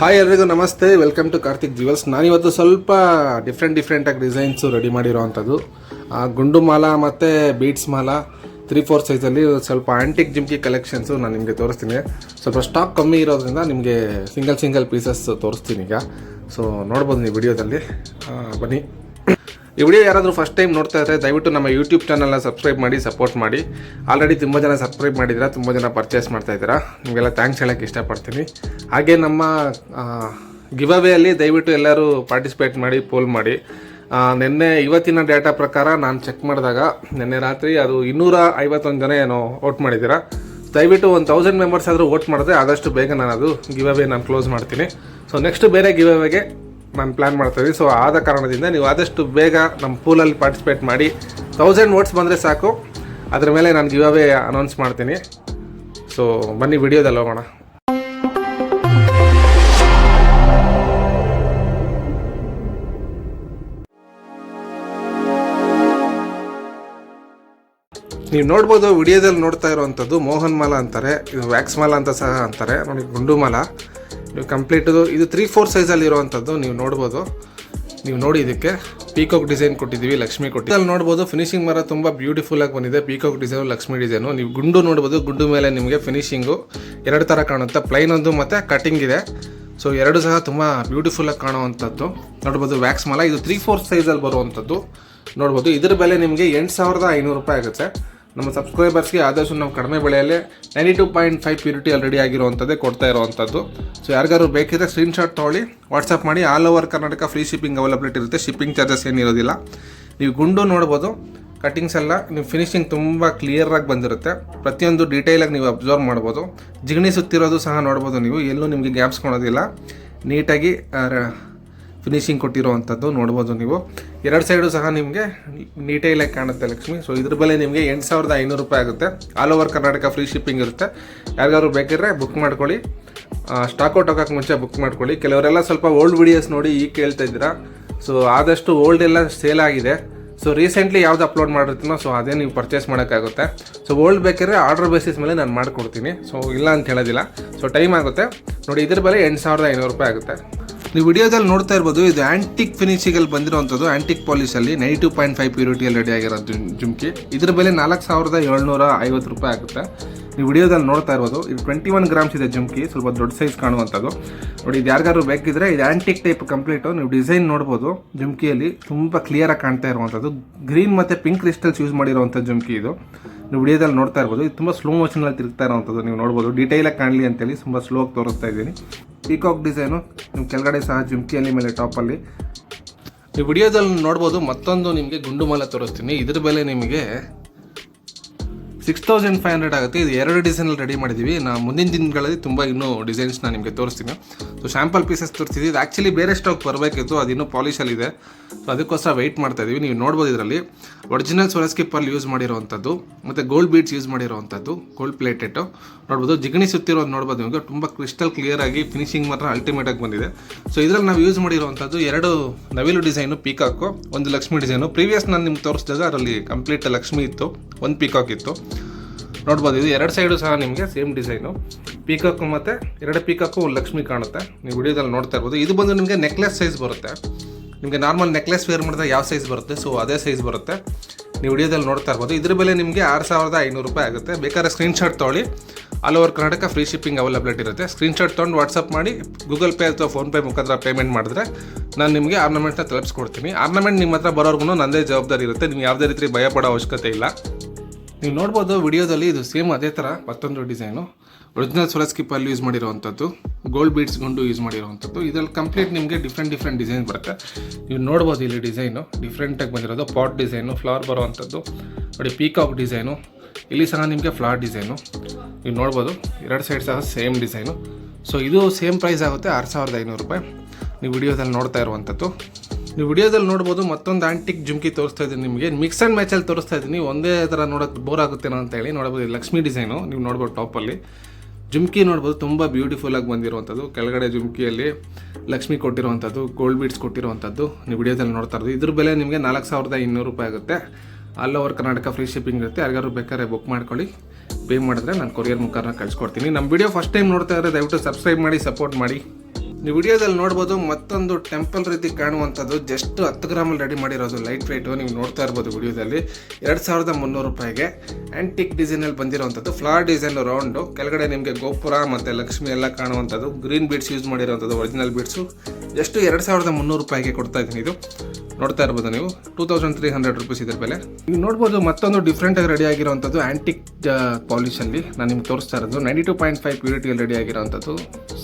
Hi ಎಲ್ರಿಗೂ ನಮಸ್ತೆ. Welcome to Karthik jewels ನಾನಿವತ್ತು ಸ್ವಲ್ಪ ಡಿಫ್ರೆಂಟ್ ಡಿಫ್ರೆಂಟಾಗಿ ಡಿಸೈನ್ಸು ರೆಡಿ ಮಾಡಿರೋವಂಥದ್ದು. ಆ, ಗುಂಡು ಮಾಲ ಮತ್ತು ಬೀಟ್ಸ್ ಮಾಲ ತ್ರೀ ಫೋರ್ ಸೈಜಲ್ಲಿ ಸ್ವಲ್ಪ ಆ್ಯಂಟಿಕ್ ಜಿಮ್ಕಿ ಕಲೆಕ್ಷನ್ಸು ನಾನು ನಿಮಗೆ ತೋರಿಸ್ತೀನಿ. ಸ್ವಲ್ಪ ಸ್ಟಾಕ್ ಕಮ್ಮಿ ಇರೋದ್ರಿಂದ ನಿಮಗೆ ಸಿಂಗಲ್ ಸಿಂಗಲ್ ಪೀಸಸ್ ತೋರಿಸ್ತೀನಿ ಈಗ. ಸೊ ನೋಡ್ಬೋದು ನೀವು ವಿಡಿಯೋದಲ್ಲಿ ಬನ್ನಿ. ಈ ವಿಡಿಯೋ ಯಾರಾದರೂ ಫಸ್ಟ್ ಟೈಮ್ ನೋಡ್ತಾ ಇದ್ದರೆ ದಯವಿಟ್ಟು ನಮ್ಮ ಯೂಟ್ಯೂಬ್ ಚಾನಲ್ನ ಸಬ್ಸ್ಕ್ರೈಬ್ ಮಾಡಿ ಸಪೋರ್ಟ್ ಮಾಡಿ. ಆಲ್ರೆಡಿ ತುಂಬ ಜನ ಸಬ್ಸ್ಕ್ರೈಬ್ ಮಾಡಿದ್ದೀರಾ, ತುಂಬ ಜನ ಪರ್ಚೇಸ್ ಮಾಡ್ತಾ ಇದ್ದೀರಾ. ನಿಮಗೆಲ್ಲ ಥ್ಯಾಂಕ್ಸ್ ಹೇಳೋಕ್ಕೆ ಇಷ್ಟಪಡ್ತೀನಿ. ಹಾಗೆ ನಮ್ಮ ಗಿವ್ ಅವೇಯಲ್ಲಿ ದಯವಿಟ್ಟು ಎಲ್ಲರೂ ಪಾರ್ಟಿಸಿಪೇಟ್ ಮಾಡಿ ಪೋಲ್ ಮಾಡಿ. ನಿನ್ನೆ ಇವತ್ತಿನ ಡೇಟಾ ಪ್ರಕಾರ ನಾನು ಚೆಕ್ ಮಾಡಿದಾಗ ನಿನ್ನೆ ರಾತ್ರಿ ಅದು ಇನ್ನೂರ ಐವತ್ತೊಂದು ಜನ ಏನೋ ವೋಟ್ ಮಾಡಿದ್ದೀರಾ. ದಯವಿಟ್ಟು ಒಂದು ತೌಸಂಡ್ ಮೆಂಬರ್ಸ್ ಆದರೂ ವೋಟ್ ಮಾಡಿದ್ರೆ ಆದಷ್ಟು ಬೇಗ ನಾನು ಅದು ಗಿವ್ ಅವೇ ನಾನು ಕ್ಲೋಸ್ ಮಾಡ್ತೀನಿ. ಸೊ ನೆಕ್ಸ್ಟ್ ಬೇರೆ ಗಿವ್ ಅವೇಗೆ ನಾನು ಪ್ಲ್ಯಾನ್ ಮಾಡ್ತೀವಿ. ಸೊ ಆದ ಕಾರಣದಿಂದ ನೀವು ಆದಷ್ಟು ಬೇಗ ನಮ್ಮ ಪೂಲಲ್ಲಿ ಪಾರ್ಟಿಸಿಪೇಟ್ ಮಾಡಿ ತೌಸಂಡ್ ವೋಟ್ಸ್ ಬಂದರೆ ಸಾಕು. ಅದ್ರ ಮೇಲೆ ನಾನು ಗಿವ್ ಅನೌನ್ಸ್ ಮಾಡ್ತೀನಿ. ಸೊ ಬನ್ನಿ ವಿಡಿಯೋದಲ್ಲಿ ಹೋಗೋಣ. ನೀವು ನೋಡ್ಬೋದು, ವಿಡಿಯೋದಲ್ಲಿ ನೋಡ್ತಾ ಇರುವಂಥದ್ದು ಮೋಹನ್ ಮಾಲ ಅಂತಾರೆ, ಇದು ವ್ಯಾಕ್ಸ್ ಮಾಲ ಅಂತ ಸಹ ಅಂತಾರೆ, ನೋಡಿ, ಗುಂಡು ಮಾಲ. ನೀವು ಕಂಪ್ಲೀಟ್ ಇದು. ತ್ರೀ ಫೋರ್ ಸೈಜಲ್ಲಿ ಇರುವಂಥದ್ದು ನೀವು ನೋಡ್ಬೋದು. ನೀವು ನೋಡಿ ಇದಕ್ಕೆ. ಪೀಕಾಕ್ ಡಿಸೈನ್ ಕೊಟ್ಟಿದ್ದೀವಿ, ಲಕ್ಷ್ಮಿ ಕೊಟ್ಟಿದ್ದೀವಿ. ಅಲ್ಲಿ ನೋಡ್ಬೋದು ಫಿನಿಶಿಂಗ್ ಮರ ತುಂಬ ಬ್ಯೂಟಿಫುಲ್ ಆಗಿ ಬಂದಿದೆ. ಪೀಕಾಕ್ ಡಿಸೈನು ಲಕ್ಷ್ಮಿ ಡಿಸೈನು ನೀವು ಗುಂಡು ನೋಡ್ಬೋದು, ಗುಂಡು ಮೇಲೆ ನಿಮಗೆ ಫಿನಿಶಿಂಗು ಎರಡು ಥರ ಕಾಣುತ್ತೆ. ಪ್ಲೈನ್ ಒಂದು ಮತ್ತು ಕಟಿಂಗ್ ಇದೆ. ಸೊ ಎರಡು ಸಹ ತುಂಬ ಬ್ಯೂಟಿಫುಲ್ ಆಗಿ ಕಾಣುವಂಥದ್ದು. ನೋಡ್ಬೋದು ವ್ಯಾಕ್ಸ್ ಮಲ. ಇದು ತ್ರೀ ಫೋರ್ ಸೈಜಲ್ಲಿ ಬರುವಂಥದ್ದು. ನೋಡ್ಬೋದು, ಇದ್ರ ಬೆಲೆ ನಿಮಗೆ ಎಂಟು ಸಾವಿರದ ಐನೂರು ರೂಪಾಯಿ ಆಗುತ್ತೆ. ನಮ್ಮ ಸಬ್ಸ್ಕ್ರೈಬರ್ಸ್ಗೆ ಆದಷ್ಟು ನಾವು ಕಡಿಮೆ ಬೆಲೆಯಲ್ಲಿ ninety two point five purity already ಆಗಿರುವಂಥದ್ದೇ ಕೊಡ್ತಾ ಇರುವಂಥದ್ದು ಸೊ ಯಾರಿಗಾದ್ರು ಬೇಕಿದ್ರೆ ಸ್ಕ್ರೀನ್ಶಾಟ್ ತೊಗೊಳ್ಳಿ ವಾಟ್ಸಪ್ ಮಾಡಿ. All over Karnataka free shipping availability ಇರುತ್ತೆ. ಶಿಪ್ಪಿಂಗ್ ಚಾರ್ಜಸ್ ಏನಿರೋದಿಲ್ಲ ನೀವು ಗುಂಡು ನೋಡ್ಬೋದು. ಕಟಿಂಗ್ಸ್ ಎಲ್ಲ ನೀವು ಫಿನಿಶಿಂಗ್ ತುಂಬ ಕ್ಲಿಯರಾಗಿ ಬಂದಿರುತ್ತೆ. ಪ್ರತಿಯೊಂದು ಡೀಟೇಲಾಗಿ ನೀವು ಅಬ್ಸರ್ವ್ ಮಾಡ್ಬೋದು. ಜಿಗಣಿ ಸುತ್ತಿರೋದು ಸಹ ನೋಡ್ಬೋದು ನೀವು. ಎಲ್ಲೂ ನಿಮಗೆ ಗ್ಯಾಪ್ಸ್ ಕೊಡೋದಿಲ್ಲ. ನೀಟಾಗಿ ಫಿನಿಶಿಂಗ್ ಕೊಟ್ಟಿರುವಂಥದ್ದು ನೋಡ್ಬೋದು ನೀವು. ಎರಡು ಸೈಡು ಸಹ ನಿಮಗೆ ನೀಟಾಗಿ ಕಾಣುತ್ತೆ ಲಕ್ಷ್ಮಿ. ಸೊ ಇದ್ರ ಬೆಲೆ ನಿಮಗೆ ಎಂಟು ಸಾವಿರದ ಐನೂರು ರೂಪಾಯಿ ಆಗುತ್ತೆ. All over Karnataka free shipping ಇರುತ್ತೆ. ಯಾರಿಗಾದ್ರು ಬೇಕಿದ್ರೆ ಬುಕ್ ಮಾಡ್ಕೊಳ್ಳಿ. ಸ್ಟಾಕ್ ಔಟ್ ಹೋಗೋಕೆ ಮುಂಚೆ ಬುಕ್ ಮಾಡ್ಕೊಳ್ಳಿ. ಕೆಲವರೆಲ್ಲ ಸ್ವಲ್ಪ ಓಲ್ಡ್ ವಿಡಿಯೋಸ್ ನೋಡಿ ಈಗ ಕೇಳ್ತಾ ಇದ್ದೀರಾ. ಸೊ ಆದಷ್ಟು ಓಲ್ಡ್ ಎಲ್ಲ ಸೇಲ್ ಆಗಿದೆ. ಸೊ ರೀಸೆಂಟ್ಲಿ ಯಾವ್ದು ಅಪ್ಲೋಡ್ ಮಾಡಿರ್ತೀನೋ ಸೊ ಅದೇ ನೀವು ಪರ್ಚೇಸ್ ಮಾಡೋಕ್ಕಾಗುತ್ತೆ. ಸೊ ಓಲ್ಡ್ ಬೇಕಿದ್ರೆ ಆರ್ಡರ್ ಬೇಸಿಸ್ ಮೇಲೆ ನಾನು ಮಾಡಿಕೊಡ್ತೀನಿ. ಸೊ ಇಲ್ಲ ಅಂತ ಹೇಳೋದಿಲ್ಲ. ಸೊ ಟೈಮ್ ಆಗುತ್ತೆ. ನೋಡಿ, ಇದ್ರ ಬೆಲೆ ಎಂಟು ಸಾವಿರದ ಐನೂರು ರೂಪಾಯಿ ಆಗುತ್ತೆ. ನೀವು ವಿಡಿಯೋದಲ್ಲಿ ನೋಡ್ತಾ ಇರ್ಬೋದು, ಇದು ಆಂಟಿಕ್ ಫಿನಿಶಿಂಗಲ್ಲಿ ಬಂದಿರುವಂಥದ್ದು ಆಂಟಿಕ್ ಪಾಲಿಶಲ್ಲಿ ನೈನ್ ಟು ಪಾಯಿಂಟ್ ಫೈವ್ ಪ್ಯೂರಿಟಿಯಲ್ಲಿ ರೆಡಿ ಆಗಿರೋ ಜುಮ್- ಜುಮ್ಕಿ. ಇದ್ರ ಬೆಲೆ ನಾಲ್ಕು ಸಾವಿರದ ಏಳ್ನೂರ ಐವತ್ತು ರೂಪಾಯಿ ಆಗುತ್ತೆ. ನೀವು ವಿಡಿಯೋದಲ್ಲಿ ನೋಡ್ತಾ ಇರ್ಬೋದು, ಇದು ಟ್ವೆಂಟಿ ಒನ್ ಗ್ರಾಮ್ಸ್ ಇದೆ ಜುಮ್ಕಿ, ಸ್ವಲ್ಪ ದೊಡ್ಡ ಸೈಜ್ ಕಾಣುವಂಥದ್ದು. ನೋಡಿ, ಇದು ಯಾರಿಗಾದ್ರು ಬೇಕಿದ್ರೆ, ಇದು ಆಂಟಿಕ್ ಟೈಪ್ ಕಂಪ್ಲೀಟು ನೀವು ಡಿಸೈನ್ ನೋಡ್ಬೋದು, ಜುಮ್ಕಿಯಲ್ಲಿ ತುಂಬ ಕ್ಲಿಯರಾಗಿ ಕಾಣ್ತಾ ಇರುವಂಥದ್ದು. ಗ್ರೀನ್ ಮತ್ತು ಪಿಂಕ್ ಕ್ರಿಸ್ಟಲ್ಸ್ ಯೂಸ್ ಮಾಡಿರುವಂಥ ಜುಮ್ಕಿ ಇದು. ನೀವು ವಿಡಿಯೋದಲ್ಲಿ ನೋಡ್ತಾ ಇರ್ಬೋದು. ಇದು ತುಂಬ ಸ್ಲೋ ಮೋಷನಲ್ಲಿ ತಿರುಗ್ತಾ ಇರೋವಂಥದ್ದು ನೀವು ನೋಡ್ಬೋದು. ಡೀಟೇಲಾಗಿ ಕಾಣಲಿ ಅಂತೇಳಿ ತುಂಬ ಸ್ಲೋ ಆಗಿ ತೋರಿಸ್ತಾ ಇದ್ದೀನಿ. ಪೀಕಾಕ್ ಡಿಸೈನು ನಿಮ್ಮ ಕೆಳಗಡೆ ಸಹ ಜುಮ್ಕಿಯಲ್ಲಿ ಮೇಲೆ ಟಾಪಲ್ಲಿ ನೀವು ವಿಡಿಯೋದಲ್ಲಿ ನೋಡ್ಬೋದು ಮತ್ತೊಂದು ನಿಮಗೆ ಗುಂಡು ಮಾಲೆ ತೋರಿಸ್ತೀನಿ. ಇದ್ರ ಬೆಲೆ ನಿಮಗೆ ಸಿಕ್ಸ್ ತೌಸಂಡ್ ಫೈವ್ ಹಂಡ್ರೆಡ್ ಆಗುತ್ತೆ. ಇದು ಎರಡು ಡಿಸೈನಲ್ಲಿ ರೆಡಿ ಮಾಡಿದ್ದೀವಿ ನಾವು ಮುಂದಿನ ದಿನಗಳಲ್ಲಿ ತುಂಬ ಇನ್ನೂ ಡಿಸೈನ್ಸ್ನ ನಿಮಗೆ ತೋರಿಸ್ತೀನಿ. ಸೊ ಶ್ಯಾಂಪಲ್ ಪೀಸಸ್ ತೋರಿಸ್ತೀವಿ ಇದು ಆ್ಯಕ್ಚುಲಿ ಬೇರೆ ಸ್ಟಾಕ್ ಬರಬೇಕಿತ್ತು. ಅದು ಇನ್ನೂ ಪಾಲಿಶಲ್ಲಿದೆ ಸೊ ಅದಕ್ಕೋಸ್ಕರ ವೆಯ್ಟ್ ಮಾಡ್ತಾ ಇದ್ದೀವಿ ನೀವು ನೋಡ್ಬೋದು ಇದರಲ್ಲಿ. ಒರಿಜಿನಲ್ ಸೊರಸ್ಕಿಪ್ಪಲ್ಲಿ ಯೂಸ್ ಮಾಡಿರೋವಂಥದ್ದು ಮತ್ತು ಗೋಲ್ಡ್ ಬೀಡ್ಸ್ ಯೂಸ್ ಮಾಡಿರೋವಂಥದ್ದು ಗೋಲ್ಡ್ ಪ್ಲೇಟೆಟ್ಟು ನೋಡ್ಬೋದು. ಜಿಗಣಿ ಸುತ್ತಿರೋದು ನೋಡ್ಬೋದು ನಿಮಗೆ. ತುಂಬ ಕ್ರಿಸ್ಟಲ್ ಕ್ಲಿಯರ್ ಆಗಿ ಫಿನಿಶಿಂಗ್ ಮಾತ್ರ ಅಲ್ಟಿಮೇಟಾಗಿ ಬಂದಿದೆ. ಸೊ ಇದರಲ್ಲಿ ನಾವು ಯೂಸ್ ಮಾಡಿರುವಂಥದ್ದು ಎರಡು ನವಿಲು ಡಿಸೈನು ಪೀಕಾಕು ಒಂದು ಲಕ್ಷ್ಮಿ ಡಿಸೈನು ಪ್ರೀವಿಯಸ್ ನಾನು ನಿಮ್ಗೆ ತೋರಿಸಿದಾಗ ಅದರಲ್ಲಿ ಕಂಪ್ಲೀಟ್ ಲಕ್ಷ್ಮಿ ಇತ್ತು. ಒಂದು ಪೀಕಾಕ್ ಇತ್ತು. ನೋಡ್ಬೋದು, ಇದು ಎರಡು ಸೈಡು ಸಹ ನಿಮಗೆ ಸೇಮ್ ಡಿಸೈನು ಪೀಕಾಕು ಮತ್ತು ಎರಡು ಪೀಕಾಕು ಲಕ್ಷ್ಮಿ ಕಾಣುತ್ತೆ. ನೀವು ವಿಡಿಯೋದಲ್ಲಿ ನೋಡ್ತಾ ಇರ್ಬೋದು. ಇದು ಬಂದು ನಿಮಗೆ ನೆಕ್ಲೆಸ್ ಸೈಜ್ ಬರುತ್ತೆ. ನಿಮಗೆ ನಾರ್ಮಲ್ ನೆಕ್ಲೆಸ್ ವೇರ್ ಮಾಡಿದಾಗ ಯಾವ ಸೈಜ್ ಬರುತ್ತೆ? ಸೊ ಅದೇ ಸೈಜ್ ಬರುತ್ತೆ. ನೀವು ವಿಡಿಯೋದಲ್ಲಿ ನೋಡ್ತಾ ಇರ್ಬೋದು. ಇದ್ರ ಬೆಲೆ ನಿಮಗೆ ಆರು ಸಾವಿರದ ಐನೂರು ರೂಪಾಯಿ ಆಗುತ್ತೆ. ಬೇಕಾದ್ರೆ ಸ್ಕ್ರೀನ್ಶಾಟ್ ತೊಗೊಳ್ಳಿ. All over Karnataka free shipping availability ಇರುತ್ತೆ. ಸ್ಕ್ರೀನ್ಶಾಟ್ ತೊಗೊಂಡು ವಾಟ್ಸಪ್ ಮಾಡಿ ಗೂಗಲ್ ಪೇ ಅಥವಾ ಫೋನ್ಪೇ ಮುಖಾಂತರ ಪೇಮೆಂಟ್ ಮಾಡಿದ್ರೆ ನಾನು ನಿಮಗೆ ಆರ್ನಮೆಂಟ್ನ ತಲುಪಿಸ್ಕೊಡ್ತೀನಿ. ಆರ್ನಮೆಂಟ್ ನಿಮ್ಮ ಹತ್ರ ಬರೋರ್ಗು ನನ್ನದೇ ಜವಾಬ್ದಾರಿ ಇರುತ್ತೆ. ನೀವು ಯಾವುದೇ ರೀತಿ ಭಯಪಡೋ ಅವಶ್ಯಕತೆ ಇಲ್ಲ. ನೀವು ನೋಡ್ಬೋದು ವಿಡಿಯೋದಲ್ಲಿ ಇದು ಸೇಮ್ ಅದೇ ಥರ ಮತ್ತೊಂದು ಡಿಸೈನು. ಒರಿಜಿನಲ್ ಸುರಸ್ಕಿಪ್ಪಲ್ಲಿ ಯೂಸ್ ಮಾಡಿರೋವಂಥದ್ದು ಗೋಲ್ಡ್ ಬೀಡ್ಸ್ ಗುಂಡು ಯೂಸ್ ಮಾಡಿರೋವಂಥದ್ದು. ಇದರಲ್ಲಿ ಕಂಪ್ಲೀಟ್ ನಿಮಗೆ ಡಿಫ್ರೆಂಟ್ ಡಿಫ್ರೆಂಟ್ ಡಿಸೈನ್ ಬರುತ್ತೆ. ನೀವು ನೋಡ್ಬೋದು ಇಲ್ಲಿ ಡಿಸೈನು ಡಿಫ್ರೆಂಟಾಗಿ ಬಂದಿರೋದು ಪಾಟ್ ಡಿಸೈನು ಫ್ಲವರ್ ಬರುವಂಥದ್ದು. ನೋಡಿ ಪೀಕಾಕ್ ಡಿಸೈನು ಇಲ್ಲಿ ಸಹ ನಿಮಗೆ ಫ್ಲವರ್ ಡಿಸೈನು ನೀವು ನೋಡ್ಬೋದು, ಎರಡು ಸೈಡ್ ಸಹ ಸೇಮ್ ಡಿಸೈನು ಸೊ ಇದು ಸೇಮ್ ಪ್ರೈಸ್ ಆಗುತ್ತೆ ಆರು ಸಾವಿರದ ಐನೂರು ರೂಪಾಯಿ. ನೀವು ವಿಡಿಯೋದಲ್ಲಿ ನೋಡ್ತಾ ಇರುವಂಥದ್ದು. ನೀವು ವಿಡಿಯೋದಲ್ಲಿ ನೋಡ್ಬೋದು, ಮತ್ತೊಂದು ಆಂಟಿಕ್ ಜುಮ್ಕಿ ತೋರಿಸ್ತಾ ಇದ್ದೀನಿ ನಿಮಗೆ. ಮಿಕ್ಸ್ ಆ್ಯಂಡ್ ಮ್ಯಾಚಲ್ಲಿ ತೋರಿಸ್ತಾ ಇದ್ದೀನಿ. ಒಂದೇ ಥರ ನೋಡೋಕ್ಕೆ ಬೋರ್ ಆಗುತ್ತೇನೋ ಅಂತ ಹೇಳಿ ನೋಡ್ಬೋದು. ಲಕ್ಷ್ಮಿ ಡಿಸೈನು ನೀವು ನೋಡ್ಬೋದು ಟಾಪಲ್ಲಿ ಜುಮ್ಕಿ ನೋಡ್ಬೋದು, ತುಂಬ ಬ್ಯೂಟಿಫುಲ್ಲಾಗಿ ಬಂದಿರುವಂಥದ್ದು. ಕೆಳಗಡೆ ಜುಮ್ಕಿಯಲ್ಲಿ ಲಕ್ಷ್ಮಿ ಕೊಟ್ಟಿರುವಂಥದ್ದು ಗೋಲ್ಡ್ ಬೀಡ್ಸ್ ಕೊಟ್ಟಿರುವಂಥದ್ದು ನೀವು ವಿಡಿಯೋದಲ್ಲಿ ನೋಡ್ತಾ ಇರೋದು. ಇದ್ರ ಬೆಲೆ ನಿಮಗೆ ನಾಲ್ಕು ಸಾವಿರದ ಇನ್ನೂರು ರೂಪಾಯಿ ಆಗುತ್ತೆ. All over Karnataka free shipping ಇರುತ್ತೆ. ಯಾರಿಗಾದ್ರು ಬೇಕಾದ್ರೆ ಬುಕ್ ಮಾಡ್ಕೊಳ್ಳಿ. ಪೇ ಮಾಡಿದ್ರೆ ನಾನು ಕೊರಿಯರ್ ಮುಖಾಂತರ ಕಳಿಸ್ಕೊಡ್ತೀನಿ. ನಮ್ಮ ವಿಡಿಯೋ ಫಸ್ಟ್ ಟೈಮ್ ನೋಡ್ತಾ ಇದ್ರೆ ದಯವಿಟ್ಟು ಸಬ್ಸ್ಕ್ರೈಬ್ ಮಾಡಿ ಸಪೋರ್ಟ್ ಮಾಡಿ. ನೀವು ವಿಡಿಯೋದಲ್ಲಿ ನೋಡ್ಬೋದು, ಮತ್ತೊಂದು ಟೆಂಪಲ್ ರೀತಿ ಕಾಣುವಂಥದ್ದು ಜಸ್ಟ್ ಹತ್ತು ಗ್ರಾಮಲ್ಲಿ ರೆಡಿ ಮಾಡಿರೋದು ಲೈಟ್ ವೆಯ್ಟು ನೀವು ನೋಡ್ತಾ ಇರ್ಬೋದು ವಿಡಿಯೋದಲ್ಲಿ. ಎರಡು ಸಾವಿರದ ಮುನ್ನೂರು ರೂಪಾಯಿಗೆ ಆ್ಯಂಟಿಕ್ ಡಿಸೈನಲ್ಲಿ ಬಂದಿರೋವಂಥದ್ದು ಫ್ಲಾರ್ ಡಿಸೈನ್ ರೌಂಡು ಕೆಳಗಡೆ ನಿಮಗೆ ಗೋಪುರ ಮತ್ತು ಲಕ್ಷ್ಮಿ ಎಲ್ಲ ಕಾಣುವಂಥದ್ದು ಗ್ರೀನ್ ಬೀಡ್ಸ್ ಯೂಸ್ ಮಾಡಿರೋವಂಥದ್ದು ಒರಿಜಿನಲ್ ಬೀಡ್ಸು ಜಸ್ಟ್ ಎರಡು ಸಾವಿರದ ಮುನ್ನೂರು ರೂಪಾಯಿಗೆ ಕೊಡ್ತಾ ಇದ್ದೀನಿ ಇದು. ನೋಡ್ತಾ ಇರ್ಬೋದು ನೀವು. Two thousand three hundred rupees ಇದ್ರ ಬೆಲೆ. ನೀವು ನೋಡ್ಬೋದು ಮತ್ತೊಂದು ಡಿಫ್ರೆಂಟಾಗಿ ರೆಡಿ ಆಗಿರುವಂಥದ್ದು ಆ್ಯಂಟಿಕ್ ಪಾಲಿಶಲ್ಲಿ ನಾನು ನಿಮ್ಗೆ ತೋರಿಸ್ತಾ ಇರೋದು. ನೈಂಟಿ ಟು ಪಾಯಿಂಟ್ ಫೈವ್ ಪ್ಯೂರಿಟಿಯಲ್ಲಿ ರೆಡಿ ಆಗಿರೋವಂಥದ್ದು.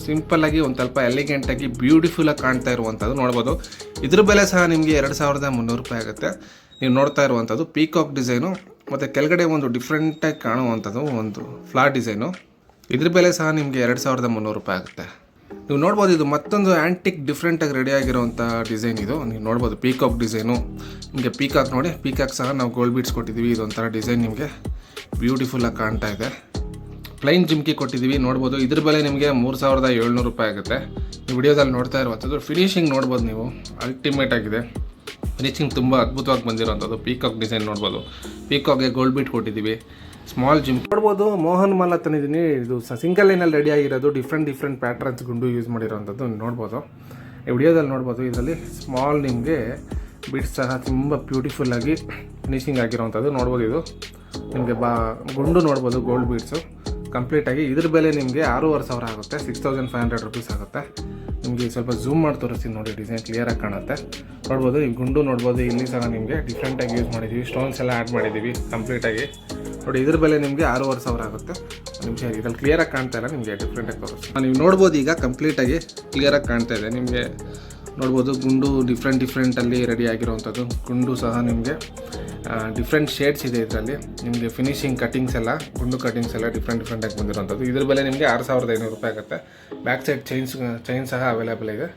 ಸಿಂಪಲ್ ಆಗಿ ಒಂದು ಸ್ವಲ್ಪ ಎಲಿಗೆಂಟಾಗಿ ಆಗಿ ಬ್ಯೂಟಿಫುಲ್ ಆಗಿ ಕಾಣ್ತಾ ಇರುವಂಥದ್ದು ನೋಡ್ಬೋದು. ಇದ್ರ ಬೆಲೆ ಸಹ ನಿಮಗೆ ಎರಡು ಸಾವಿರದ ಮುನ್ನೂರು ರೂಪಾಯಿ ಆಗುತ್ತೆ. ನೀವು ನೋಡ್ತಾ ಇರುವಂಥದ್ದು ಪೀಕಾಕ್ ಡಿಸೈನು ಮತ್ತು ಕೆಳಗಡೆ ಒಂದು ಡಿಫ್ರೆಂಟಾಗಿ ಕಾಣುವಂಥದ್ದು ಒಂದು ಫ್ಲಾಟ್ ಡಿಸೈನು ಇದ್ರ ಬೆಲೆ ಸಹ ನಿಮಗೆ ಎರಡು ಸಾವಿರದ ಮುನ್ನೂರು ರೂಪಾಯಿ ಆಗುತ್ತೆ. ನೀವು ನೋಡ್ಬೋದು ಇದು ಮತ್ತೊಂದು ಆ್ಯಂಟಿಕ್ ಡಿಫ್ರೆಂಟಾಗಿ ರೆಡಿ ಆಗಿರೋವಂಥ ಡಿಸೈನ್ ಇದು. ನೀವು ನೋಡ್ಬೋದು ಪೀಕಾಕ್ ಡಿಸೈನು ನಿಮಗೆ ಪೀಕಾಕ್ ನೋಡಿ ಪೀಕಾಕ್ ಸಹ ನಾವು ಗೋಲ್ಡ್ ಬೀಟ್ಸ್ ಕೊಟ್ಟಿದ್ದೀವಿ. ಇದೊಂಥರ ಡಿಸೈನ್ ನಿಮಗೆ ಬ್ಯೂಟಿಫುಲ್ಲಾಗಿ ಕಾಣ್ತಾ ಇದೆ. ಪ್ಲೈನ್ ಜಿಮ್ಕಿ ಕೊಟ್ಟಿದ್ದೀವಿ. ನೋಡ್ಬೋದು ಇದ್ರ ಬೆಲೆ ನಿಮಗೆ ಮೂರು ಸಾವಿರದ ಏಳ್ನೂರು ರೂಪಾಯಿ ಆಗುತ್ತೆ. ನೀವು ವಿಡಿಯೋದಲ್ಲಿ ನೋಡ್ತಾ ಇರುವಂಥದ್ದು ಫಿನಿಶಿಂಗ್ ನೋಡ್ಬೋದು ನೀವು. ಅಲ್ಟಿಮೇಟ್ ಆಗಿದೆ. ಫಿನಿಷಿಂಗ್ ತುಂಬ ಅದ್ಭುತವಾಗಿ ಬಂದಿರೋವಂಥದ್ದು ಪೀಕಾಕ್ ಡಿಸೈನ್ ನೋಡ್ಬೋದು. ಪೀಕಾಕ್ಗೆ ಗೋಲ್ಡ್ ಬೀಟ್ ಕೊಟ್ಟಿದ್ದೀವಿ. ಸ್ಮಾಲ್ ಜಿಮ್ ನೋಡ್ಬೋದು, ಮೋಹನ್ ಮಾಲ್ ತಂದಿದ್ದೀನಿ ಇದು ಸಿಂಗಲ್ ಲೈನಲ್ಲಿ ರೆಡಿ ಆಗಿರೋದು ಡಿಫ್ರೆಂಟ್ ಡಿಫ್ರೆಂಟ್ ಪ್ಯಾಟ್ರನ್ಸ್ ಗುಂಡು ಯೂಸ್ ಮಾಡಿರೋವಂಥದ್ದು ನೋಡ್ಬೋದು. ಈ ವಿಡಿಯೋದಲ್ಲಿ ನೋಡ್ಬೋದು, ಇದರಲ್ಲಿ ಸ್ಮಾಲ್ ನಿಮಗೆ ಬಿಟ್ಸ್ ಸಹ ತುಂಬ ಬ್ಯೂಟಿಫುಲ್ಲಾಗಿ ಫಿನಿಶಿಂಗ್ ಆಗಿರೋವಂಥದ್ದು ನೋಡ್ಬೋದು ಇದು. ನಿಮಗೆ ಬಾ ಗುಂಡು ನೋಡ್ಬೋದು ಗೋಲ್ಡ್ ಬೀಡ್ಸು ಕಂಪ್ಲೀಟಾಗಿ ಇದ್ರ ಬೆಲೆ ನಿಮಗೆ ಆರೂವರೆ ಸಾವಿರ ಆಗುತ್ತೆ six thousand five hundred rupees ಆಗುತ್ತೆ. ನಿಮಗೆ ಸ್ವಲ್ಪ ಝೂಮ್ ಮಾಡಿ ತೋರಿಸ್ತೀನಿ ನೋಡಿ ಡಿಸೈನ್ ಕ್ಲಿಯರಾಗಿ ಕಾಣುತ್ತೆ. ನೋಡ್ಬೋದು, ಈ ಗುಂಡು ನೋಡ್ಬೋದು, ಇಲ್ಲಿ ಸಹ ನಿಮಗೆ ಡಿಫ್ರೆಂಟಾಗಿ ಯೂಸ್ ಮಾಡಿದ್ದೀವಿ ಸ್ಟೋನ್ಸ್ ಎಲ್ಲ ಆ್ಯಡ್ ಮಾಡಿದ್ದೀವಿ ಕಂಪ್ಲೀಟಾಗಿ ನೋಡಿ, ಇದ್ರ ಬೆಲೆ ನಿಮಗೆ ಆರೂವರೆ ಸಾವಿರ ಆಗುತ್ತೆ. ನಿಮಿಷ ಇದ್ರಲ್ಲಿ ಕ್ಲಿಯರಾಗಿ ಕಾಣ್ತಾ ಇಲ್ಲ, ನಿಮಗೆ ಡಿಫ್ರೆಂಟಾಗಿ ತೋರಿಸ್ತೀನಿ. ನೀವು ನೋಡ್ಬೋದು ಈಗ ಕಂಪ್ಲೀಟಾಗಿ ಕ್ಲಿಯರಾಗಿ ಕಾಣ್ತಾ ಇದೆ. ನಿಮಗೆ ನೋಡ್ಬೋದು ಗುಂಡು ಡಿಫ್ರೆಂಟ್ ಡಿಫ್ರೆಂಟಲ್ಲಿ ರೆಡಿ ಆಗಿರೋವಂಥದ್ದು. ಗುಂಡು ಸಹ ನಿಮಗೆ ಡಿಫ್ರೆಂಟ್ ಶೇಡ್ಸ್ ಇದೆ ಇದರಲ್ಲಿ. ನಿಮಗೆ ಫಿನಿಶಿಂಗ್ ಕಟಿಂಗ್ಸ್ ಎಲ್ಲ, ಗುಂಡು ಕಟಿಂಗ್ಸ್ ಎಲ್ಲ ಡಿಫ್ರೆಂಟ್ ಡಿಫ್ರೆಂಟಾಗಿ ಬಂದಿರೋಂಥದ್ದು ಇದ್ರ ಬೆಲೆ ನಿಮಗೆ ಆರು ಸಾವಿರದ ಐನೂರು ರೂಪಾಯಿ ಆಗುತ್ತೆ. ಬ್ಯಾಕ್ ಸೈಡ್ ಚೈನ್ಸ್ ಚೈನ್ ಸಹ ಅವೈಲೇಬಲ್ ಇದೆ.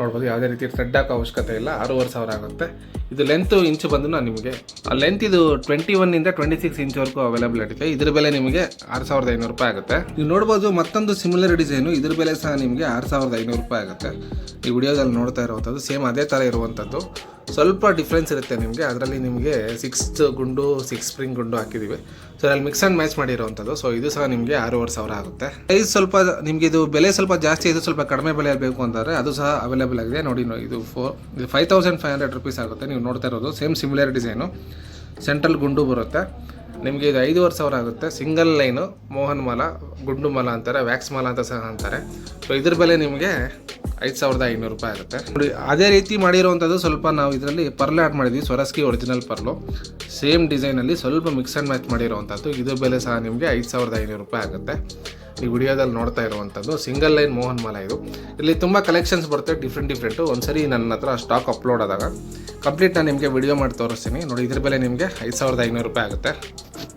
ನೋಡ್ಬೋದು, ಯಾವುದೇ ರೀತಿ ಥ್ರೆಡ್ ಹಾಕೋ ಅವಶ್ಯಕತೆ ಇಲ್ಲ. ಆರೂವರೆ ಸಾವಿರ ಆಗುತ್ತೆ. ಇದು ಲೆಂತ್ ಇಂಚು ಬಂದು ನಿಮಗೆ, ಆ ಲೆಂತ್ ಇದು ಟ್ವೆಂಟಿ ಒನ್ನಿಂದ ಟ್ವೆಂಟಿ ಸಿಕ್ಸ್ ಇಂಚ್ವರೆಗೂ ಅವೈಲೇಬಲ್ ಇದೆ. ಇದ್ರ ಬೆಲೆ ನಿಮಗೆ ಆರು ಸಾವಿರದ ಐನೂರು ರೂಪಾಯಿ ಆಗುತ್ತೆ. ನೀವು ನೋಡ್ಬೋದು, ಮತ್ತೊಂದು ಸಿಮಿಲರ್ ಡಿಸೈನು ಇದ್ರ ಬೆಲೆ ಸಹ ನಿಮಗೆ ಆರು ಸಾವಿರದ ಐನೂರು ರೂಪಾಯಿ ಆಗುತ್ತೆ. ಈ ವಿಡಿಯೋದಲ್ಲಿ ನೋಡ್ತಾ ಇರುವಂಥದ್ದು ಸೇಮ್ ಅದೇ ಥರ ಇರುವಂಥದ್ದು. ಸ್ವಲ್ಪ ಡಿಫ್ರೆನ್ಸ್ ಇರುತ್ತೆ ನಿಮಗೆ. ಅದರಲ್ಲಿ ನಿಮಗೆ ಸಿಕ್ಸ್ ಗುಂಡು ಸಿಕ್ಸ್ ಸ್ಪ್ರಿಂಗ್ ಗುಂಡು ಹಾಕಿದ್ದೀವಿ ಸೊ ಅಲ್ಲಿ ಮಿಕ್ಸ್ ಆ್ಯಂಡ್ ಮ್ಯಾಚ್ ಮಾಡಿರೋವಂಥದ್ದು. ಸೊ ಇದು ಸಹ ನಿಮಗೆ ಆರೂವರೆ ಸಾವಿರ ಆಗುತ್ತೆ. ಪ್ರೈಸ್ ಸ್ವಲ್ಪ ನಿಮಗೆ ಇದು ಬೆಲೆ ಸ್ವಲ್ಪ ಜಾಸ್ತಿ ಇದು ಸ್ವಲ್ಪ ಕಡಿಮೆ ಬೆಲೆಯಲ್ಲಿ ಬೇಕು ಅಂದರೆ ಅದು ಸಹ ಅವೈಲೇಬಲ್ ಆಗಿದೆ. ನೋಡಿ ಇದು ಫೋರ್ ಇದು five thousand five hundred rupees ಆಗುತ್ತೆ. ನೀವು ನೋಡ್ತಾ ಇರೋದು ಸೇಮ್ ಸಿಮಿಲರ್ ಡಿಸೈನು ಸೆಂಟ್ರಲ್ ಗುಂಡು ಬರುತ್ತೆ. ನಿಮಗೆ ಇದು ಐದೂವರೆ ಸಾವಿರ ಆಗುತ್ತೆ. ಸಿಂಗಲ್ ಲೈನು ಮೋಹನ್ ಮಾಲ, ಗುಂಡು ಮಾಲ ಅಂತಾರೆ ವ್ಯಾಕ್ಸ್ ಮಾಲ ಅಂತ ಸಹ ಅಂತಾರೆ. ಸೊ ಇದ್ರ ಬೆಲೆ ನಿಮಗೆ ಐದು ಸಾವಿರದ ಐನೂರು ರೂಪಾಯಿ ಆಗುತ್ತೆ. ನೋಡಿ, ಅದೇ ರೀತಿ ಮಾಡಿರುವಂಥದ್ದು ಸ್ವಲ್ಪ ನಾವು ಇದರಲ್ಲಿ ಪರ್ಲ್ ಆ್ಯಡ್ ಮಾಡಿದ್ವಿ ಸ್ವರಸ್ಕಿ ಒರಿಜಿನಲ್ ಪರ್ಲು. ಸೇಮ್ ಡಿಸೈನಲ್ಲಿ ಸ್ವಲ್ಪ ಮಿಕ್ಸ್ ಆ್ಯಂಡ್ ಮ್ಯಾಚ್ ಮಾಡಿರುವಂಥದ್ದು. ಇದ್ರ ಬೆಲೆ ಸಹ ನಿಮಗೆ ಐದು ಸಾವಿರದ ಐನೂರು ರೂಪಾಯಿ ಆಗುತ್ತೆ. ಈ ವಿಡಿಯೋದಲ್ಲಿ ನೋಡ್ತಾ ಇರುವಂಥದ್ದು ಸಿಂಗಲ್ ಲೈನ್ ಮೋಹನ್ ಮಾಲ ಇದು. ಇಲ್ಲಿ ತುಂಬ ಕಲೆಕ್ಷನ್ಸ್ ಬರುತ್ತೆ ಡಿಫ್ರೆಂಟ್ ಡಿಫ್ರೆಂಟು ಒಂದ್ಸರಿ ನನ್ನ ಹತ್ರ ಸ್ಟಾಕ್ ಅಪ್ಲೋಡ್ ಆದಾಗ. ಕಂಪ್ಲೀಟ್ ನಾನು ನಿಮಗೆ ವಿಡಿಯೋ ಮಾಡಿ ತೋರಿಸ್ತೀನಿ. ನೋಡಿ, ಇದ್ರ ಬೆಲೆ ನಿಮಗೆ ಐದು ಸಾವಿರದ ಐನೂರು ರೂಪಾಯಿ ಆಗುತ್ತೆ.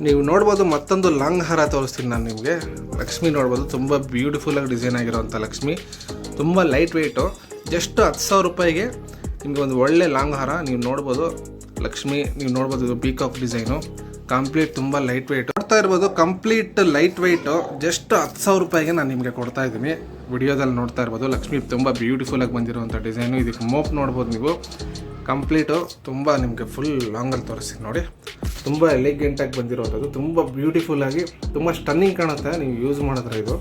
ನೀವು ನೋಡ್ಬೋದು ಮತ್ತೊಂದು ಲಾಂಗ್ ಹಾರ ತೋರಿಸ್ತೀನಿ ನಾನು ನಿಮಗೆ. ಲಕ್ಷ್ಮಿ ನೋಡ್ಬೋದು, ತುಂಬ ಬ್ಯೂಟಿಫುಲ್ಲಾಗಿ ಡಿಸೈನ್ ಆಗಿರೋವಂಥ ಲಕ್ಷ್ಮಿ. ತುಂಬ ಲೈಟ್ ವೆಯ್ಟು ಜಸ್ಟ್ ಹತ್ತು ಸಾವಿರ ರೂಪಾಯಿಗೆ ನಿಮಗೆ ಒಂದು ಒಳ್ಳೆ ಲಾಂಗ್ ಹಾರ ನೀವು ನೋಡ್ಬೋದು. ಲಕ್ಷ್ಮಿ, ನೀವು ನೋಡ್ಬೋದು ಇದು ಪೀಕಾಕ್ ಡಿಸೈನು ಕಂಪ್ಲೀಟ್ ತುಂಬ ಲೈಟ್ ವೆಯ್ಟ್ ನೋಡ್ತಾ ಇರ್ಬೋದು ಕಂಪ್ಲೀಟ್ ಲೈಟ್ ವೆಯ್ಟು ಜಸ್ಟ್ ಹತ್ತು ಸಾವಿರ ರೂಪಾಯಿಗೆ ನಾನು ನಿಮಗೆ ಕೊಡ್ತಾ ಇದ್ದೀನಿ. ವಿಡಿಯೋದಲ್ಲಿ ನೋಡ್ತಾ ಇರ್ಬೋದು, ಲಕ್ಷ್ಮಿ ತುಂಬ ಬ್ಯೂಟಿಫುಲ್ಲಾಗಿ ಬಂದಿರುವಂಥ ಡಿಸೈನು ಇದಕ್ಕೆ ಮೋಪ್ ನೋಡ್ಬೋದು ನೀವು. ಕಂಪ್ಲೀಟು ತುಂಬ ನಿಮಗೆ ಫುಲ್ ಲಾಂಗಲ್ಲಿ ತೋರಿಸಿ ನೋಡಿ. ತುಂಬ ಎಲಿಗೆಂಟಾಗಿ ಬಂದಿರೋದು ತುಂಬ ಬ್ಯೂಟಿಫುಲ್ಲಾಗಿ ತುಂಬ ಸ್ಟನ್ನಿಂಗ್ ಕಾಣುತ್ತೆ ನೀವು ಯೂಸ್ ಮಾಡಿದ್ರೆ ಇದು.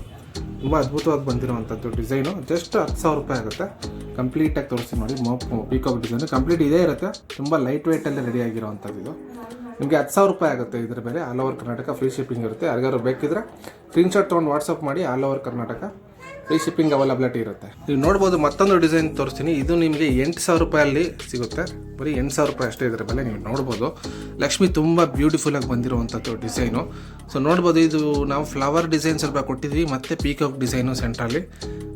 ತುಂಬ ಅದ್ಭುತವಾಗಿ ಬಂದಿರುವಂಥದ್ದು ಡಿಸೈನು ಜಸ್ಟ್ ಹತ್ತು ಸಾವಿರ ರೂಪಾಯಿ ಆಗುತ್ತೆ. ಕಂಪ್ಲೀಟಾಗಿ ತೋರಿಸಿ ನೋಡಿ. ಮೋಪ್ ಪೀಕಾಕ್ ಡಿಸೈನು ಕಂಪ್ಲೀಟ್ ಇದೇ ಇರುತ್ತೆ. ತುಂಬ ಲೈಟ್ ವೆಯ್ಟಲ್ಲಿ ರೆಡಿ ಆಗಿರೋವಂಥದ್ದು ಇದು. ನಿಮಗೆ ಹತ್ತು ಸಾವಿರ ರೂಪಾಯಿ ಆಗುತ್ತೆ ಇದ್ರ ಮೇಲೆ. All over Karnataka free shipping ಇರುತ್ತೆ. ಯಾರಿಗಾರು ಬೇಕಿದ್ರೆ ಸ್ಕ್ರೀನ್ಶಾಟ್ ತೊಗೊಂಡು ವಾಟ್ಸಪ್ ಮಾಡಿ. All over Karnataka free shipping availability ಇರುತ್ತೆ. ನೀವು ನೋಡ್ಬೋದು ಮತ್ತೊಂದು ಡಿಸೈನ್ ತೋರಿಸ್ತೀನಿ. ಇದು ನಿಮಗೆ ಎಂಟು ಸಾವಿರ ರೂಪಾಯಲ್ಲಿ ಸಿಗುತ್ತೆ. ಬರೀ ಎಂಟು ಸಾವಿರ ರೂಪಾಯಿ ಅಷ್ಟೇ ಇದರ ಬೆಲೆ, ನೀವು ನೋಡ್ಬೋದು. ಲಕ್ಷ್ಮಿ ತುಂಬ ಬ್ಯೂಟಿಫುಲ್ಲಾಗಿ ಬಂದಿರುವಂಥದ್ದು ಡಿಸೈನು. ಸೊ ನೋಡ್ಬೋದು ಇದು ನಾವು ಫ್ಲವರ್ ಡಿಸೈನ್ ಸ್ವಲ್ಪ ಕೊಟ್ಟಿದ್ವಿ ಮತ್ತು ಪೀಕಾಕ್ ಡಿಸೈನು ಸೆಂಟ್ರಲ್ಲಿ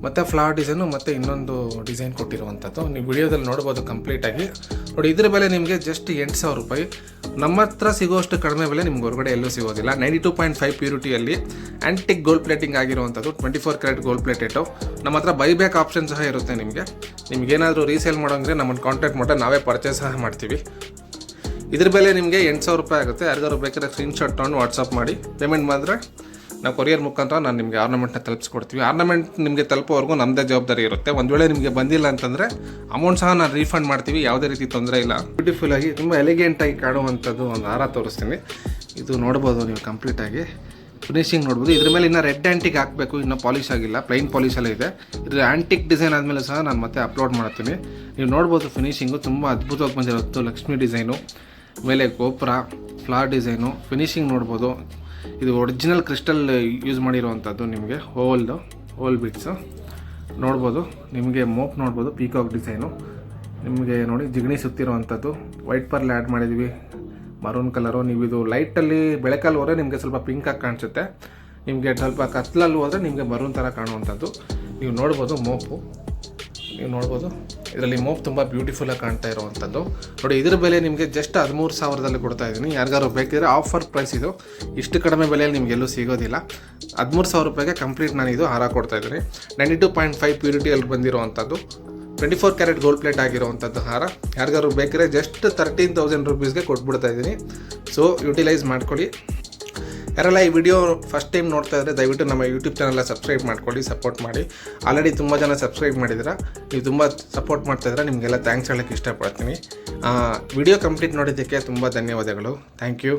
ಮತ್ತು ಫ್ಲವರ್ ಡಿಸೈನು ಮತ್ತು ಇನ್ನೊಂದು ಡಿಸೈನ್ ಕೊಟ್ಟಿರುವಂಥದ್ದು. ನೀವು ವಿಡಿಯೋದಲ್ಲಿ ನೋಡ್ಬೋದು ಕಂಪ್ಲೀಟಾಗಿ ನೋಡಿ, ಇದ್ರ ಬೆಲೆ ನಿಮಗೆ ಜಸ್ಟ್ ಎಂಟು ಸಾವಿರ ರೂಪಾಯಿ. ನಮ್ಮ ಹತ್ರ ಸಿಗೋಷ್ಟು ಕಡಿಮೆ ಬೆಲೆ ನಿಮ್ಗೆ ಹೊರಗಡೆ ಎಲ್ಲೂ ಸಿಗೋದಿಲ್ಲ. ನೈಂಟಿ ಟು ಪಾಯಿಂಟ್ ಫೈವ್ ಪ್ಯೂರಿಟಿಯಲ್ಲಿ ಆ್ಯಂಟಿಕ್ ಗೋಲ್ಡ್ ಪ್ಲೇಟಿಂಗ್ ಆಗಿರುವಂಥದ್ದು twenty four carat gold plated ನಮ್ಮ ಹತ್ರ ಬೈಬ್ಯಾಕ್ ಆಪ್ಷನ್ ಸಹ ಇರುತ್ತೆ ನಿಮಗೆ. ನಿಮ್ಗೇನಾದರೂ ರೀಸೇಲ್ ಮಾಡೋಂದ್ರೆ ನಮ್ಮನ್ನು ಕಾಂಟ್ಯಾಕ್ಟ್ ಮಾಡಿದ್ರೆ ನಾವೇ ಪರ್ಚೇಸ್ ಸಹ ಮಾಡ್ತೀವಿ. ಇದ್ರ ಬೆಲೆ ನಿಮಗೆ ಎಂಟು ಸಾವಿರ ರೂಪಾಯಿ ಆಗುತ್ತೆ. ಯಾರಿಗಾದ್ರು ಬೇಕಾದ್ರೆ ಸ್ಕ್ರೀನ್ಶಾಟ್ ತೊಗೊಂಡು ವಾಟ್ಸಪ್ ಮಾಡಿ. ಪೇಮೆಂಟ್ ಮಾಡಿದ್ರೆ ನಾವು ಕೊರಿಯರ್ ಮುಖಾಂತರ ನಾನು ನಿಮಗೆ ಆರ್ನಮೆಂಟ್ನ ತಲುಪಿಸ್ಕೊಡ್ತೀವಿ. ಆರ್ನಮೆಂಟ್ ನಿಮಗೆ ತಲುಪೋವರೆಗೂ ನಮ್ಮದೇ ಜವಾಬ್ದಾರಿ ಇರುತ್ತೆ. ಒಂದು ವೇಳೆ ನಿಮಗೆ ಬಂದಿಲ್ಲ ಅಂತಂದರೆ ಅಮೌಂಟ್ ಸಹ ನಾನು ರೀಫಂಡ್ ಮಾಡ್ತೀವಿ. ಯಾವುದೇ ರೀತಿ ತೊಂದರೆ ಇಲ್ಲ. ಬ್ಯೂಟಿಫುಲ್ ಆಗಿ ತುಂಬ ಎಲಿಗೆಂಟಾಗಿ ಕಾಣುವಂಥದ್ದು ಒಂದು ಹಾರ ತೋರಿಸ್ತೀನಿ. ಇದು ನೋಡ್ಬೋದು ನೀವು ಕಂಪ್ಲೀಟಾಗಿ ಫಿನಿಶಿಂಗ್ ನೋಡ್ಬೋದು. ಇದ್ರ ಮೇಲೆ ಇನ್ನೂ ರೆಡ್ ಆ್ಯಂಟಿಕ್ ಹಾಕಬೇಕು. ಇನ್ನೂ ಪಾಲಿಶ್ ಆಗಿಲ್ಲ. ಪ್ಲೈನ್ ಪಾಲಿಶಲ್ಲೇ ಇದೆ. ಇದ್ರ ಆ್ಯಂಟಿಕ್ ಡಿಸೈನ್ ಆದಮೇಲೆ ಸಹ ನಾನು ಮತ್ತೆ ಅಪ್ಲೋಡ್ ಮಾಡ್ತೀನಿ. ನೀವು ನೋಡ್ಬೋದು ಫಿನಿಶಿಂಗು ತುಂಬ ಅದ್ಭುತವಾಗಿ ಬಂದಿರೋದು ಲಕ್ಷ್ಮಿ ಡಿಸೈನು ಮೇಲೆ ಗೋಪುರ ಫ್ಲಾರ್ ಡಿಸೈನು ಫಿನಿಶಿಂಗ್ ನೋಡ್ಬೋದು. ಇದು ಒರಿಜಿನಲ್ ಕ್ರಿಸ್ಟಲ್ ಯೂಸ್ ಮಾಡಿರುವಂಥದ್ದು ನಿಮಗೆ, ಹೋಲ್ದು, ಹೋಲ್ ಬಿಟ್ಸು ನೋಡ್ಬೋದು, ನಿಮಗೆ ಮೋಪ್ ನೋಡ್ಬೋದು ಪೀಕಾಕ್ ಡಿಸೈನು ನಿಮಗೆ ನೋಡಿ, ಜಿಗಣಿ ಸುತ್ತಿರುವಂಥದ್ದು ವೈಟ್ ಪರ್ಲ್ ಆ್ಯಡ್ ಮಾಡಿದ್ವಿ. ಮರೂನ್ ಕಲರು ನೀವು ಇದು ಲೈಟಲ್ಲಿ ಬೆಳಕಲ್ಲಿ ಹೋದರೆ ನಿಮಗೆ ಸ್ವಲ್ಪ ಪಿಂಕಾಗಿ ಕಾಣಿಸುತ್ತೆ. ನಿಮಗೆ ಸ್ವಲ್ಪ ಕತ್ಲಲ್ಲಿ ಹೋದರೆ ನಿಮಗೆ ಮರೂನ್ ಥರ ಕಾಣುವಂಥದ್ದು ನೀವು ನೋಡ್ಬೋದು ಮೋಪು. ನೀವು ನೋಡ್ಬೋದು. ಇದರಲ್ಲಿ ಮೋಪ್ ತುಂಬ ಬ್ಯೂಟಿಫುಲ್ಲಾಗಿ ಕಾಣ್ತಾ ಇರುವಂಥದ್ದು ನೋಡಿ, ಇದ್ರ ಬೆಲೆ ನಿಮಗೆ ಜಸ್ಟ್ ಹದಿಮೂರು ಸಾವಿರದಲ್ಲಿ ಕೊಡ್ತಾ ಇದ್ದೀನಿ. ಯಾರಿಗಾರು ಬೇಕಿದ್ರೆ ಆಫರ್ ಪ್ರೈಸ್ ಇದು. ಇಷ್ಟು ಕಡಿಮೆ ಬೆಲೆಯಲ್ಲಿ ನಿಮ್ಗೆ ಎಲ್ಲೂ ಸಿಗೋದಿಲ್ಲ. ಹದಿಮೂರು ಸಾವಿರ ರೂಪಾಯಿಗೆ ಕಂಪ್ಲೀಟ್ ನಾನು ಇದು ಹಾರ ಕೊಡ್ತಾ ಇದ್ದೀನಿ. ನೈಂಟಿ ಟು ಪಾಯಿಂಟ್ ಫೈವ್ ಪ್ಯೂರಿಟಿಯಲ್ಲಿ ಬಂದಿರುವಂಥದ್ದು twenty four carat gold plate ಆಗಿರುವಂಥದ್ದು ಹಾರ. ಯಾರಿಗಾರು ಬೇಕಿದ್ರೆ ಜಸ್ಟ್ ತರ್ಟೀನ್ ತೌಸಂಡ್ ರುಪೀಸ್ಗೆ ಕೊಟ್ಬಿಡ್ತಾ ಇದ್ದೀನಿ. ಸೊ ಯುಟಿಲೈಸ್ ಮಾಡ್ಕೊಳ್ಳಿ. ಯಾರೆಲ್ಲ ಈ ವಿಡಿಯೋ ಫಸ್ಟ್ ಟೈಮ್ ನೋಡ್ತಾ ಇದ್ದರೆ ದಯವಿಟ್ಟು ನಮ್ಮ ಯೂಟ್ಯೂಬ್ ಚಾನಲ್ನ ಸಬ್ಸ್ಕ್ರೈಬ್ ಮಾಡ್ಕೊಳ್ಳಿ ಸಪೋರ್ಟ್ ಮಾಡಿ. ಆಲ್ರೆಡಿ ತುಂಬ ಜನ ಸಬ್ಸ್ಕ್ರೈಬ್ ಮಾಡಿದ್ದೀರಾ? ನೀವು ತುಂಬ ಸಪೋರ್ಟ್ ಮಾಡ್ತಾ ಇದ್ರೆ ನಿಮಗೆಲ್ಲ ಥ್ಯಾಂಕ್ಸ್ ಹೇಳೋಕ್ಕೆ ಇಷ್ಟಪಡ್ತೀನಿ. ವಿಡಿಯೋ ಕಂಪ್ಲೀಟ್ ನೋಡಿದ್ದಕ್ಕೆ ತುಂಬ ಧನ್ಯವಾದಗಳು. Thank you